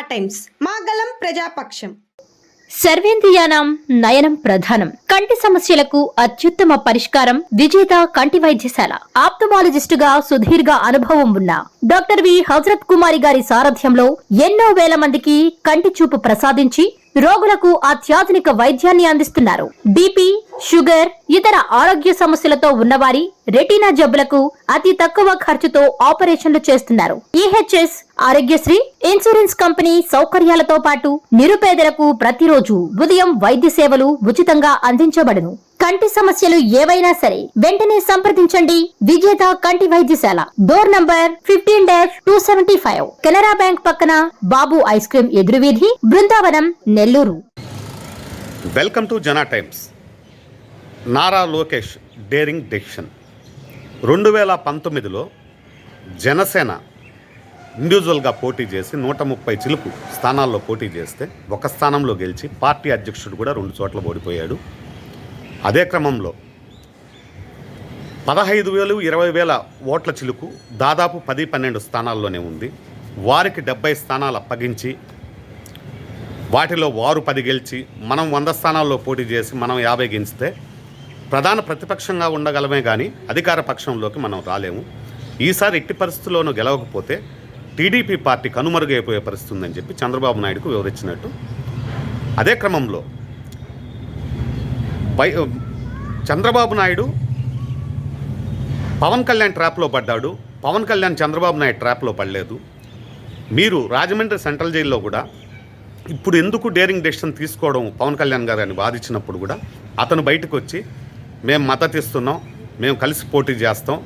Times. మాగళం ప్రజాపక్షం. సర్వేంద్రియానం నయనం ప్రధానం. కంటి సమస్యలకు అత్యుత్తమ పరిష్కారం విజేత కంటి వైద్యశాల. ఆప్తమాలజిస్టుగా సుదీర్ఘ అనుభవం ఉన్న డాక్టర్ వి. హజరత్ కుమారి గారి సారథ్యంలో ఎన్నో వేల మందికి కంటి చూపు ప్రసాదించి రోగులకు అత్యాధునిక వైద్యాన్ని అందిస్తున్నారు. బీపీ షుగర్ ఇతర ఆరోగ్య సమస్యలతో ఉన్నవారి రెటీనా జబ్బులకు అతి తక్కువ ఖర్చుతో ఆపరేషన్లు చేస్తున్నారు. ఈహెచ్ఎస్ ఆరోగ్యశ్రీ ఇన్సూరెన్స్ కంపెనీ సౌకర్యాలతో పాటు నిరుపేదలకు ప్రతిరోజు ఉదయం వైద్య సేవలు ఉచితంగా అందించబడును. కంటి సమస్యలు ఏవైనా సరే వెంటనే సంప్రదించండి. విజేత కంటి వైద్యశాల. Door number fifteen dash two seventy five Canara bank పక్కన Babu ice cream ఎదురువీధి Brindavanam Nellore. Welcome to Jana times Nara Lokesh daring diction. రెండు వేల పంతొమ్మిదిలో జనసేన ఇండివిజువల్గా పోటీ చేసి నూట ముప్పై చిలుపు స్థానాల్లో పోటీ చేస్తే ఒక స్థానంలో గెలిచి పార్టీ అధ్యక్షుడు కూడా రెండు చోట్ల ఓడిపోయాడు. అదే క్రమంలో పదహైదు వేలు ఇరవై వేల ఓట్ల చిలుకు దాదాపు పది పన్నెండు స్థానాల్లోనే ఉంది. వారికి డెబ్బై స్థానాలు అప్పగించి వాటిలో వారు పది గెలిచి మనం వంద స్థానాల్లో పోటీ చేసి మనం యాభై గెలిస్తే ప్రధాన ప్రతిపక్షంగా ఉండగలమే కానీ అధికార పక్షంలోకి మనం రాలేము. ఈసారి ఎట్టి పరిస్థితుల్లోనూ గెలవకపోతే టీడీపీ పార్టీ కనుమరుగైపోయే పరిస్థితి ఉందని చెప్పి చంద్రబాబు నాయుడుకు వివరించినట్టు అదే క్రమంలో బై చంద్రబాబు నాయుడు పవన్ కళ్యాణ్ ట్రాప్లో పడ్డాడు. పవన్ కళ్యాణ్ చంద్రబాబు నాయుడు ట్రాప్లో పడలేదు. మీరు రాజమండ్రి సెంట్రల్ జైల్లో కూడా ఇప్పుడు ఎందుకు డేరింగ్ డెసిషన్ తీసుకోవడం పవన్ కళ్యాణ్ గారు అని కూడా అతను బయటకు వచ్చి మేము మద్దతు ఇస్తున్నాం మేము కలిసి పోటీ చేస్తాం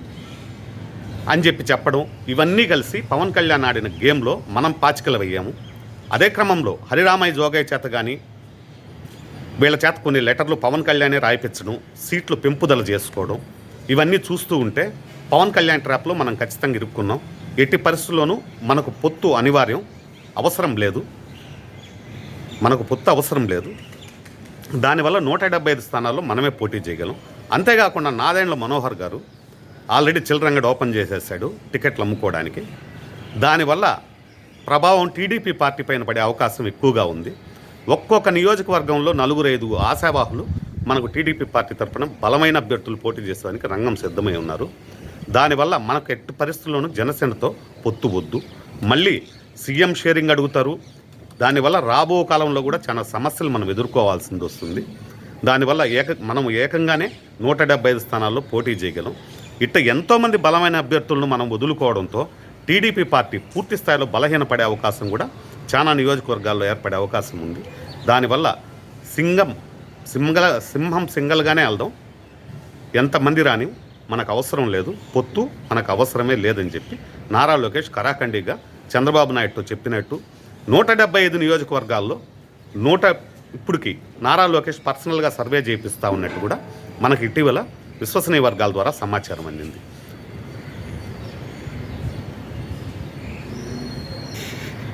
అని చెప్పి చెప్పడం ఇవన్నీ కలిసి పవన్ కళ్యాణ్ ఆడిన గేమ్లో మనం పాచికలు పాచికలవయ్యాము అదే క్రమంలో హరిరామయ్య జోగయ్య చేత కానీ వీళ్ళ చేత కొన్ని లెటర్లు పవన్ కళ్యాణే రాయిపించడం సీట్లు పెంపుదల చేసుకోవడం ఇవన్నీ చూస్తూ ఉంటే పవన్ కళ్యాణ్ ట్రాప్లో మనం ఖచ్చితంగా ఇరుక్కున్నాం. ఎట్టి పరిస్థితుల్లోనూ మనకు పొత్తు అనివార్యం అవసరం లేదు. మనకు పొత్తు అవసరం లేదు. దానివల్ల నూట డెబ్బై ఐదు స్థానాల్లో మనమే పోటీ చేయగలం. అంతేకాకుండా నాదెండ్ల మనోహర్ గారు ఆల్రెడీ చిల్లరంగడి ఓపెన్ చేసేసాడు టికెట్లు అమ్ముకోవడానికి. దానివల్ల ప్రభావం టీడీపీ పార్టీ పైన పడే అవకాశం ఎక్కువగా ఉంది. ఒక్కొక్క నియోజకవర్గంలో నలుగురు ఐదు ఆశావాహులు మనకు టీడీపీ పార్టీ తరఫున బలమైన అభ్యర్థులు పోటీ చేసేదానికి రంగం సిద్ధమై ఉన్నారు. దానివల్ల మనకు ఎట్టి పరిస్థితుల్లోనూ జనసేనతో పొత్తు వద్దు. మళ్ళీ సీఎం షేరింగ్ అడుగుతారు. దానివల్ల రాబో కాలంలో కూడా చాలా సమస్యలు మనం ఎదుర్కోవాల్సింది వస్తుంది. దానివల్ల ఏక మనం ఏకంగానే నూట డెబ్బై ఐదు స్థానాల్లో పోటీ చేయగలం. ఇట్ట ఎంతోమంది బలమైన అభ్యర్థులను మనం వదులుకోవడంతో టీడీపీ పార్టీ పూర్తి స్థాయిలో బలహీనపడే అవకాశం కూడా చాలా నియోజకవర్గాల్లో ఏర్పడే అవకాశం ఉంది. దానివల్ల సింగం సింగల సింహం సింగల్గానే వెళ్దాం. ఎంతమంది రాని మనకు అవసరం లేదు. పొత్తు మనకు అవసరమే లేదని చెప్పి నారా లోకేష్ కరాఖండిగా చంద్రబాబు నాయుడుతో చెప్పినట్టు నూట డెబ్బై ఐదు నియోజకవర్గాల్లో నూట ఇప్పటికి నారా లోకేష్ పర్సనల్గా సర్వే చేపిస్తూ ఉన్నట్టు కూడా మనకి ఇటీవల విశ్వసనీయ వర్గాల ద్వారా సమాచారం అందింది.